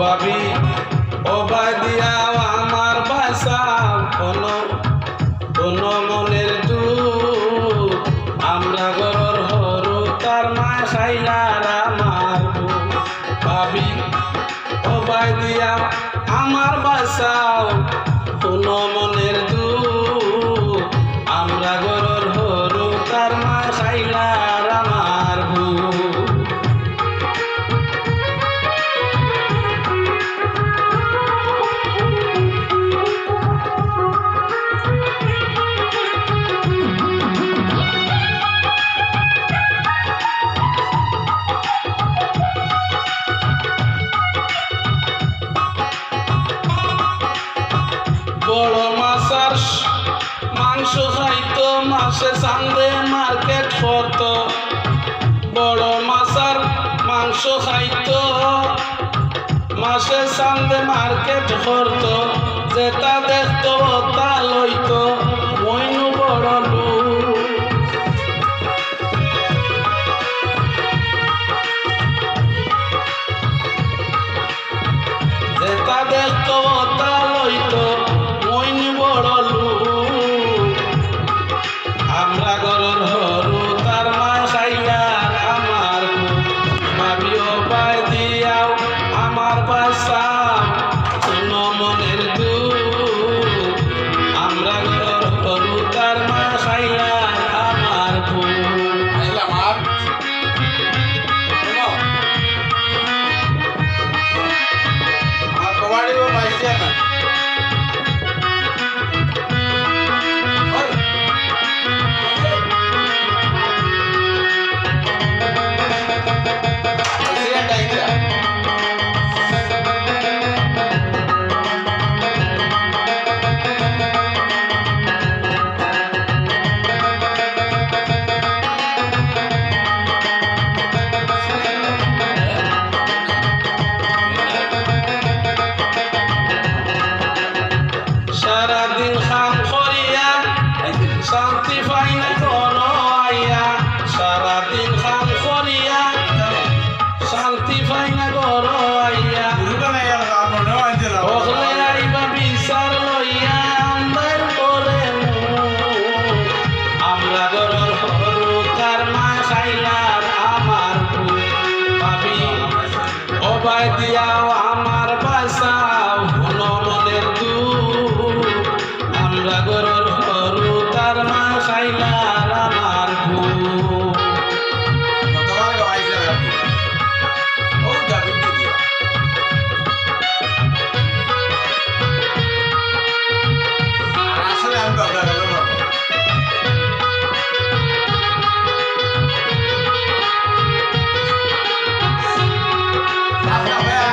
ভাবি অভাবী অবাদিয়াও আমার ভাষা কোনো কোনো মনের দু আমরা গরর হরু, তার মা খাইলার আমার ভাবি অবাদিয়া আমার বাসাও কোনো মনের দুঃখ। বড় মাছার মাংস খাইতো মাসে চান্দে মার্কেট ফত বড় মাছার মাংস খাইতো মাসে চান্দে মার্কেট ফরত যেটা দেখতো, তা লইতো, মইনু বড় দেখতো, তা দিয়াও আমার Amém.